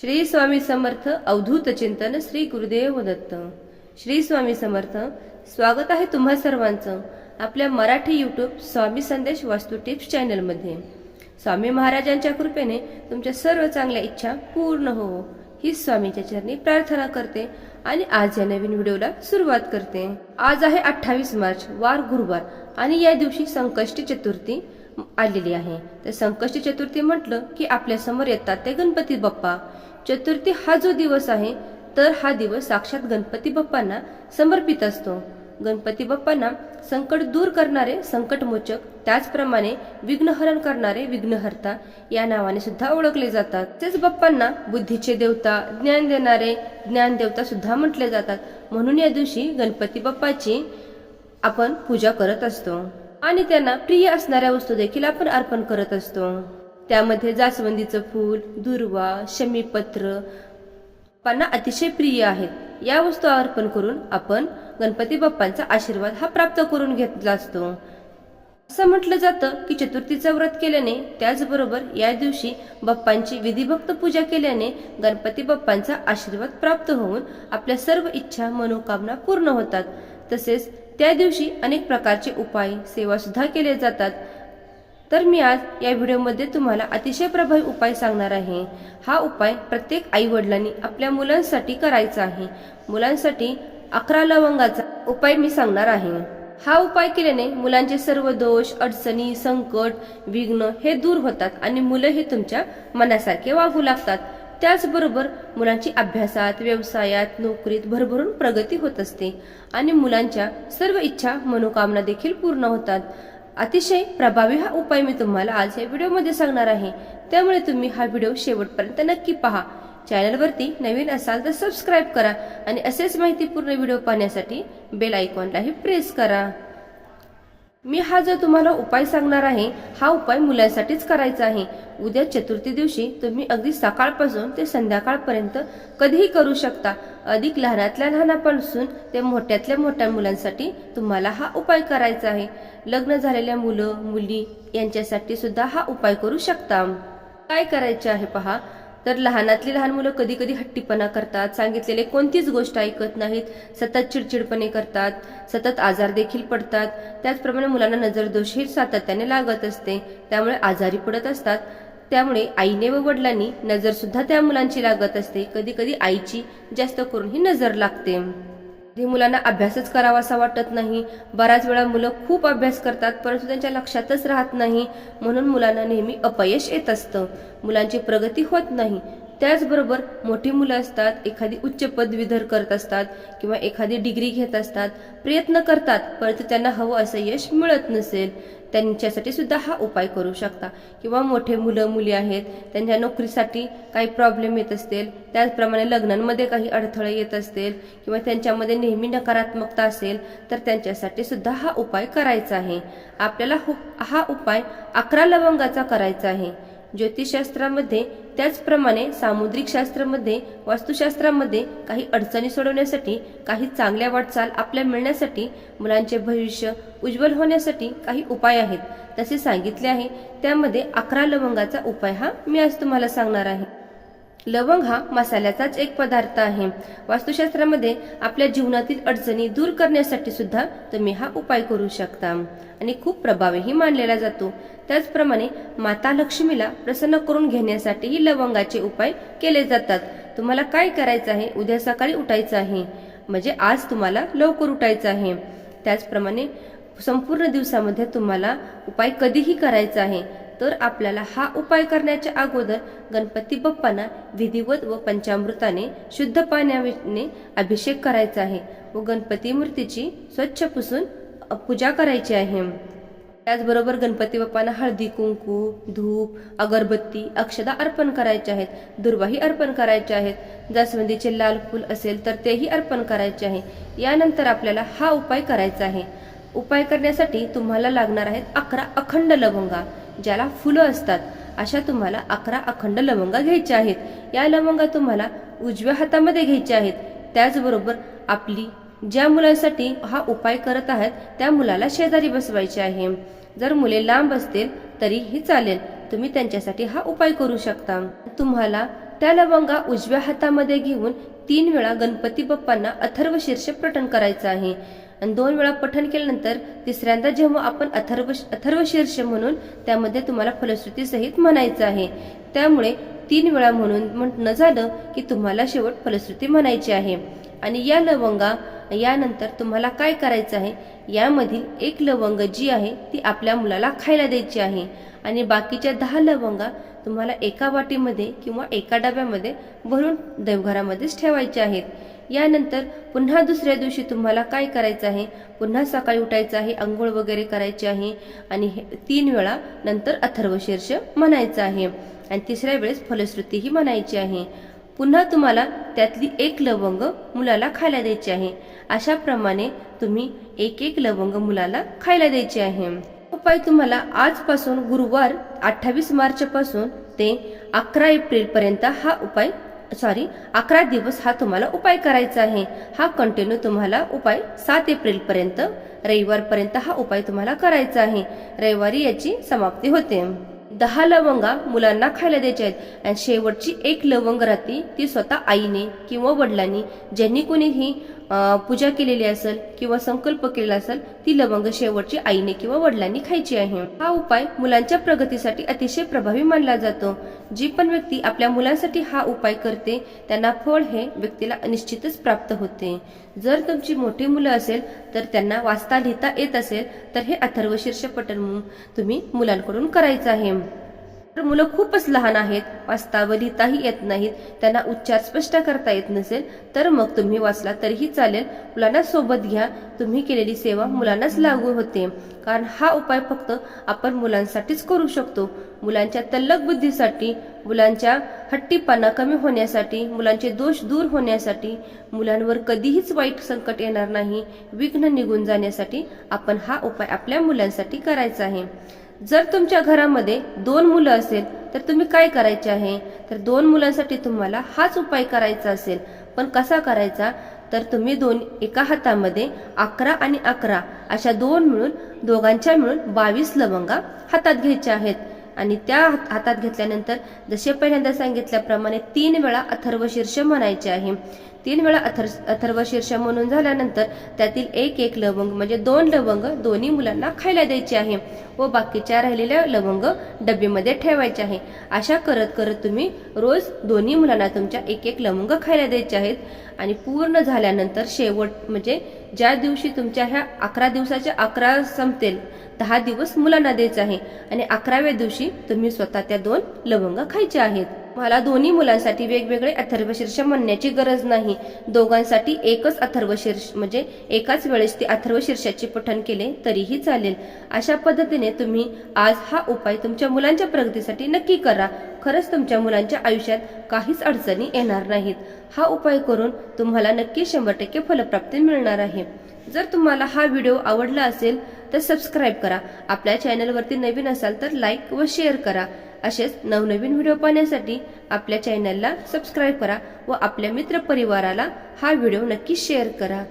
श्री स्वामी समर्थ अवधूत चिंतन श्री गुरुदेव दत्त. श्री स्वामी समर्थ स्वागत आहे तुम्हा सर्वांचं आपल्या मराठी यूट्यूब स्वामी संदेश वास्तू टिप्स चॅनलमध्ये. स्वामी महाराजांच्या कृपेने तुमच्या सर्व चांगल्या इच्छा पूर्ण हो ही स्वामीच्या चरणी प्रार्थना करते आणि आज या नवीन व्हिडिओला सुरुवात करते. आज आहे अठ्ठावीस मार्च वार गुरुवार आणि या दिवशी संकष्टी चतुर्थी आलेली आहे. तर संकष्टी चतुर्थी म्हटलं की आपल्यासमोर येतात ते गणपती बाप्पा. चतुर्थी हा जो दिवस आहे तर हा दिवस साक्षात गणपती बाप्पांना समर्पित असतो. गणपती बाप्पांना संकट दूर करणारे संकटमोचक त्याचप्रमाणे विघ्नहरण करणारे विघ्नहर्ता या नावाने सुद्धा ओळखले जातात. तेच बाप्पांना बुद्धीचे देवता ज्ञान देणारे ज्ञान देवता सुद्धा म्हटले जातात. म्हणून या दिवशी गणपती बाप्पाची आपण पूजा करत असतो. आणि त्यांना प्रिय असणाऱ्या वस्तू देखील आपण अर्पण करत असतो. त्यामध्ये जास्वंदीचं फूल दुर्वा शमीपत्र पाना अतिशय प्रिय आहेत. या वस्तू अर्पण करून आपण गणपती बाप्पांचा आशीर्वाद हा प्राप्त करून घेतला असतो. असं म्हटलं जातं की चतुर्थीचं व्रत केल्याने त्याचबरोबर या दिवशी बाप्पांची विधिभक्त पूजा केल्याने गणपती बाप्पांचा आशीर्वाद प्राप्त होऊन आपल्या सर्व इच्छा मनोकामना पूर्ण होतात. तसेच त्या दिवशी अनेक प्रकारचे उपाय सेवा सुद्धा केले जातात. तर मी आज या व्हिडिओमध्ये तुम्हाला अतिशय प्रभावी उपाय सांगणार आहे. हा उपाय प्रत्येक आई वडिलांनी आपल्या मुलांसाठी करायचा आहे. मुलांसाठी अकरा लवंगाचा उपाय मी सांगणार आहे. हा उपाय केल्याने मुलांचे सर्व दोष अडचणी संकट विघ्न हे दूर होतात आणि मुलं हे तुमच्या मनासारखे वागू लागतात. त्याचबरोबर मुलांची अभ्यासात व्यवसायात नोकरीत भरभरून प्रगती होत असते आणि मुलांच्या सर्व इच्छा मनोकामना देखील पूर्ण होतात. अतिशय प्रभावी हा उपाय मी तुम्हाला आज या व्हिडिओमध्ये सांगणार आहे. त्यामुळे तुम्ही हा व्हिडिओ शेवटपर्यंत नक्की पहा. चॅनलवरती नवीन असाल तर सबस्क्राईब करा आणि असेच माहितीपूर्ण व्हिडिओ पाहण्यासाठी बेल आयकॉनलाही प्रेस करा. मी हा जो तुम्हाला उपाय सांगणार आहे हा उपाय मुलांसाठीच करायचा आहे. उद्या चतुर्थी दिवशी तुम्ही अगदी सकाळपासून ते संध्याकाळपर्यंत कधीही करू शकता. अधिक लहानातल्या लहानापासून ते मोठ्यातल्या मोठ्या मुलांसाठी तुम्हाला हा उपाय करायचा आहे. लग्न झालेल्या मुलं मुली यांच्यासाठी सुद्धा हा उपाय करू शकता. काय करायचे आहे पहा. तर लहानातली लहान मुलं कधी कधी हट्टीपणा करतात सांगितलेले कोणतीच गोष्ट ऐकत नाहीत सतत चिडचिडपणे करतात सतत आजार देखील पडतात. त्याचप्रमाणे मुलांना नजरदोषही सातत्याने लागत असते त्यामुळे आजारी पडत असतात. त्यामुळे आईने व वडिलांनी नजर सुद्धा त्या मुलांची लागत असते. कधी कधी आईची जास्त करून ही नजर लागते. कधी मुलांना अभ्यासच करावासा वाटत नाही. बऱ्याच वेळा मुलं खूप अभ्यास करतात परंतु त्यांच्या लक्षातच राहत नाही. म्हणून मुलांना नेहमी अपयश येत असतं. मुलांची प्रगती होत नाही. त्याचबरोबर मोठी मुलं असतात एखादी उच्च पदवीधर करत असतात किंवा एखादी डिग्री घेत असतात प्रयत्न करतात परंतु त्यांना हवं असं यश मिळत नसेल त्यांच्यासाठी सुद्धा हा उपाय करू शकता. किंवा मोठे मुलं मुली आहेत त्यांच्या नोकरीसाठी काही प्रॉब्लेम येत असतील त्याचप्रमाणे लग्नांमध्ये काही अडथळे येत असतील किंवा त्यांच्यामध्ये नेहमी नकारात्मकता असेल तर त्यांच्यासाठी सुद्धा हा उपाय करायचा आहे. आपल्याला हु- हा उपाय अकरा लवंगाचा करायचा आहे. ज्योतिषशास्त्रामध्ये त्याचप्रमाणे सामुद्रिक शास्त्रामध्ये वास्तुशास्त्रामध्ये काही अडचणी सोडवण्यासाठी काही चांगल्या वाटचाल आपल्या मिळण्यासाठी मुलांचे भविष्य उज्ज्वल होण्यासाठी काही उपाय आहेत. तसे सांगितले आहे. त्यामध्ये अकरा लवंगाचा उपाय हा मी आज तुम्हाला सांगणार आहे. लवंग हा मसाल्याचाच एक पदार्थ आहे. वास्तुशास्त्रामध्ये आपल्या जीवनातील अडचणी दूर करण्यासाठी सुद्धा तुम्ही हा उपाय करू शकता. आणि खूप प्रभावीही मानलेला जातो. त्याचप्रमाणे माता लक्ष्मीला प्रसन्न करून घेण्यासाठीही लवंगाचे उपाय केले जातात. तुम्हाला काय करायचं आहे? उद्या सकाळी उठायचं आहे. म्हणजे आज तुम्हाला लवकर उठायचं आहे. त्याचप्रमाणे संपूर्ण दिवसामध्ये तुम्हाला उपाय कधीही करायचा आहे. तर आपल्याला हा उपाय करण्याच्या अगोदर गणपती बाप्पांना विधिवत व पंचामृताने शुद्ध पाण्याने अभिषेक करायचा आहे व गणपती मूर्तीची स्वच्छ पुसून पूजा करायची आहे. त्याचबरोबर गणपती बाप्पांना हळदी कुंकू धूप अगरबत्ती अक्षदा अर्पण करायचे आहेत दुर्वाही अर्पण करायचे आहेत. जास्वंदीचे लाल फूल असेल तर तेही अर्पण करायचे आहे. यानंतर आपल्याला हा उपाय करायचा आहे. उपाय करण्यासाठी तुम्हाला लागणार आहेत अकरा अखंड लवंगा. ज्याला फुलं असतात अशा तुम्हाला अकरा अखंड लवंगा घ्यायच्या आहेत. या लवंगा तुम्हाला उजव्या हातामध्ये घ्यायच्या आहेत. त्याचबरोबर आपली ज्या मुलांसाठी हा उपाय करत आहेत त्या मुलाला शेजारी बसवायचे आहे. जर मुले लांब असतील तरीही चालेल. तुम्ही त्यांच्यासाठी हा उपाय करू शकता. तुम्हाला त्या लवंगा उजव्या हातामध्ये घेऊन तीन वेळा गणपती बाप्पांना अथर्व शीर्ष प्रटन करायचं आहे. आणि दोन वेळा पठण केल्यानंतर तिसऱ्यांदा जेव्हा आपण अथर्व अथर्वशीर्ष म्हणून त्यामध्ये तुम्हाला फलश्रुती सहित म्हणायचं आहे. त्यामुळे तीन वेळा म्हणून म्हटणं झालं की तुम्हाला शेवट फलश्रुती म्हणायची आहे. आणि या लवंगा यानंतर तुम्हाला काय करायचं आहे? यामधील एक लवंग जी आहे ती आपल्या मुलाला खायला द्यायची आहे. आणि बाकीच्या दहा लवंगा तुम्हाला एका वाटीमध्ये किंवा एका डब्यामध्ये भरून देवघरामध्येच ठेवायच्या आहेत. यानंतर पुन्हा दुसऱ्या दिवशी तुम्हाला काय करायचं आहे? पुन्हा सकाळी उठायचं आहे आंघोळ वगैरे करायची आहे आणि हे तीन वेळा नंतर अथर्व शीर्ष म्हणायचं आहे. आणि तिसऱ्या वेळेस फलश्रुतीही म्हणायची आहे. पुन्हा तुम्हाला त्यातली एक लवंग मुलाला खायला द्यायची आहे. अशाप्रमाणे तुम्ही एक एक लवंग मुलाला खायला द्यायचे आहे. उपाय तुम्हाला आजपासून गुरुवार अठ्ठावीस मार्च पासून ते अकरा एप्रिल पर्यंत हा उपाय सॉरी अकरा दिवस हा तुम्हाला उपाय करायचा आहे. हा कंटिन्यू तुम्हाला उपाय सात एप्रिल पर्यंत रविवार पर्यंत हा उपाय तुम्हाला करायचा आहे. रविवारी याची समाप्ती होते. दहा लवंगा मुलांना खायला द्यायच्या आहेत. आणि शेवटची एक लवंग राहते ती स्वतः आईने किंवा वडिलांनी ज्यांनी कोणीही पूजा केलेली असेल किंवा संकल्प केलेला असेल ती लवंग शेवटची आईने किंवा वडिलांनी खायची आहे. हा उपाय मुलांच्या प्रगतीसाठी अतिशय प्रभावी मानला जातो. जी पण व्यक्ती आपल्या मुलांसाठी हा उपाय करते त्यांना फळ हे व्यक्तीला निश्चितच प्राप्त होते. जर तुमची मोठी मुलं असेल तर त्यांना वाचता लिहिता येत असेल तर हे अथर्व शीर्ष पठण तुम्ही मुलांकडून करायचं आहे. तर मुलं खूपच लहान आहेत वाचता व लिहिताही येत नाहीत त्यांना उच्चार स्पष्ट करता येत नसेल तर मग तुम्ही वाचला तरीही चालेल. मुलांना सोबत घ्या तुम्ही केलेली सेवा मुलांनाच लागू होते. कारण हा उपाय फक्त आपण मुलांसाठीच करू शकतो. मुलांच्या तल्लक बुद्धीसाठी मुलांच्या हट्टीपणा कमी होण्यासाठी मुलांचे दोष दूर होण्यासाठी मुलांवर कधीहीच वाईट संकट येणार नाही. विघ्न निघून जाण्यासाठी आपण हा उपाय आपल्या मुलांसाठी करायचा आहे. जर तुमच्या घरामध्ये दोन मुलं असेल तर तुम्ही काय करायचे आहे? तर दोन मुलांसाठी तुम्हाला हाच उपाय करायचा असेल. पण कसा करायचा? तर तुम्ही दोन एका हातामध्ये अकरा आणि अकरा अशा दोन मिळून दोघांच्या मिळून बावीस लवंगा हातात घ्यायच्या आहेत. आणि त्या हातात घेतल्यानंतर जसे पहिल्यांदा सांगितल्याप्रमाणे तीन वेळा अथर्व शीर्ष म्हणायचे आहे. तीन वेळा अथर अथर्व शीर्ष म्हणून झाल्यानंतर त्यातील एक एक लवंग म्हणजे दोन लवंग दोन्ही मुलांना खायला द्यायचे आहे व बाकीच्या राहिलेल्या लवंग डब्बीमध्ये ठेवायचे आहे. अशा करत करत तुम्ही रोज दोन्ही मुलांना तुमच्या एक एक लवंग खायला द्यायचे आहेत आणि पूर्ण झाल्यानंतर शेवट म्हणजे ज्या दिवशी तुमच्या ह्या अकरा दिवसाच्या अकरा संपतील दहा दिवस मुलांना द्यायचं आहे आणि अकराव्या दिवशी तुम्ही स्वतः त्या दोन लवंग खायचे आहेत. मला दोन्ही मुलांसाठी वेगवेगळे अथर्वशीर्ष म्हणण्याची गरज नाही. दोघांसाठी एकच अथर्वशीर्ष म्हणजे एकाच वेळेस ते अथर्वशीर्षाचे पठण केले तरीही चालेल. अशा पद्धतीने तुम्ही आज हा उपाय तुमच्या मुलांच्या प्रगतीसाठी नक्की करा. खरंच तुमच्या मुलांच्या आयुष्यात काहीच अडचणी येणार नाहीत. हा उपाय करून तुम्हाला नक्की शंभर टक्के फलप्राप्ती मिळणार आहे. जर तुम्हाला हा व्हिडिओ आवडला असेल तर सबस्क्राईब करा. आपल्या चॅनलवरती नवीन असाल तर लाईक व शेअर करा. असेच नवनवीन व्हिडिओ पाहण्यासाठी आपल्या चॅनलला सबस्क्राईब करा व आपल्या मित्रपरिवाराला हा व्हिडिओ नक्की शेअर करा.